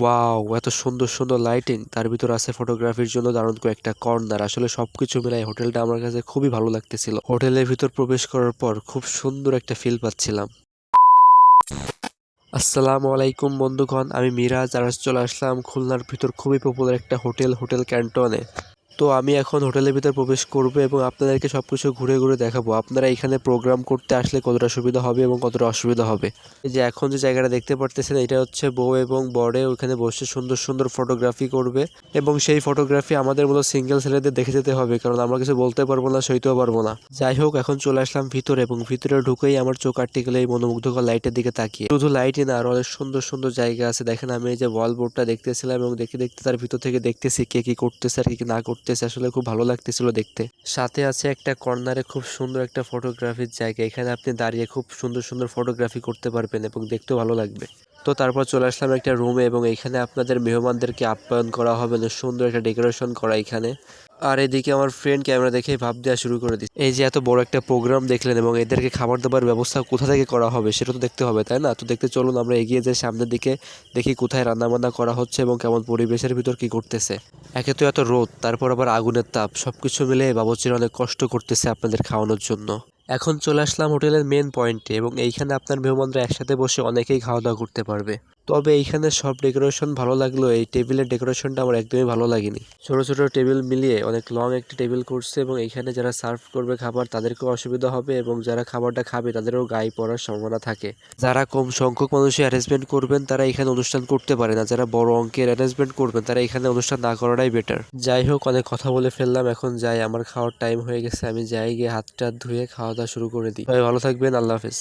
Wow এত সুন্দর সুন্দর লাইটিং তার ভিতর আছে ফটোগ্রাফির জন্য দারুণ কয়েকটা কর্নার আসলে সবকিছু মিলাই হোটেলটা আমার কাছে খুবই ভালো লাগতেছিল। হোটেলের ভিতর প্রবেশ করার পর খুব সুন্দর একটা ফিল পাচ্ছিলাম। আসসালামু আলাইকুম বন্ধুগণ, আমি মিরাজ। আর চলে আসলাম খুলনার ভিতর খুবই পপুলার একটা হোটেল হোটেল ক্যান্টনে তো আমি এখন হোটেলের ভিতর প্রবেশ করব এবং আপনাদেরকে সব কিছু ঘুরে ঘুরে দেখাবো। আপনারা এখানে প্রোগ্রাম করতে আসলে কতটা সুবিধা হবে এবং কতটা অসুবিধা হবে? এই যে এখন যে জায়গাটা দেখতে পারতেছেন, এটা হচ্ছে বউ এবং বরে ওখানে বসে সুন্দর সুন্দর ফটোগ্রাফি করবে এবং সেই ফটোগ্রাফি আমাদের মতো সিঙ্গেল ছেলেদের দেখে যেতে হবে, কারণ আমরা কিছু বলতে পারব না, সইতেও পারব না। যাই হোক, এখন চলে আসলাম ভিতরে এবং ভিতরে ঢুকেই আমার চোখ আটকে গেলে এই মনোমুগ্ধকর লাইটের দিকে তাকিয়ে। শুধু লাইটই না, আর অনেক সুন্দর সুন্দর জায়গা আছে। দেখেন আমি এই যে ওয়াল বোর্ডটা দেখতেছিলাম এবং দেখতে দেখতে তার ভিতর থেকে দেখতেছি কে কি করতেছে আর কি না করতেছে আসলে খুব ভালো লাগতেছিল দেখতে। সাথে আছে একটা কর্নারে খুব সুন্দর একটা ফটোগ্রাফির জায়গা। এখানে আপনি দাঁড়িয়ে খুব সুন্দর সুন্দর ফটোগ্রাফি করতে পারবেন এবং দেখতেও ভালো লাগবে। তো তারপর চলে আসলাম একটা রুমে এবং এখানে আপনাদের মেহমানদেরকে আপ্যায়ন করা হবে। সুন্দর একটা ডেকোরেশন করা এখানে। আর এদিকে আমার ফ্রেন্ড ক্যামেরা দেখে ভাব দেওয়া শুরু করে দিচ্ছে। এই যে এত বড় একটা প্রোগ্রাম দেখলেন এবং এদেরকে খাবার দাবার ব্যবস্থা কোথা থেকে করা হবে, সেটা তো দেখতে হবে, তাই না? তো দেখতে চলুন আমরা এগিয়ে যাই সামনের দিকে, দেখি কোথায় রান্নাবান্না করা হচ্ছে এবং কেমন পরিবেশের ভিতর কি করতেছে। একে তো এত রোদ, তারপর আবার আগুনের তাপ, সবকিছু মিলে বাবুচিরা অনেক কষ্ট করতেছে আপনাদের খাওয়ানোর জন্য। এখন চলে আসলাম হোটেলের মেন পয়েন্টে এবং এইখানে আপনার মেহমানরা একসাথে বসে অনেকেই খাওয়া দাওয়া করতে পারবে। তবে এইখানে সব ডেকোরেশন ভালো লাগল। এই টেবিলের ডেকোরেশনটা আমার একদমই ভালো লাগেনি। ছোট ছোট টেবিল মিলিয়ে অনেক লং একটা টেবিল করছে এবং এইখানে যারা সার্ভ করবে খাবার তাদেরকেও অসুবিধা হবে এবং যারা খাবারটা খাবে তাদেরও গায়ে পড়ার সম্ভাবনা থাকে। যারা কম সংখ্যক মানুষের অ্যারেঞ্জমেন্ট করবেন তারা এখানে অনুষ্ঠান করতে পারে না। যারা বড় অঙ্কের অ্যারেঞ্জমেন্ট করবেন তারা এখানে অনুষ্ঠান না করাটাই বেটার যাই হোক, অনেক কথা বলে ফেললাম। এখন যাই, আমার খাওয়ার টাইম হয়ে গেছে। আমি যাই গিয়ে হাত টাত ধুয়ে খাওয়া দাওয়া শুরু করে দিই। ভালো থাকবেন। আল্লাহ হাফেজ।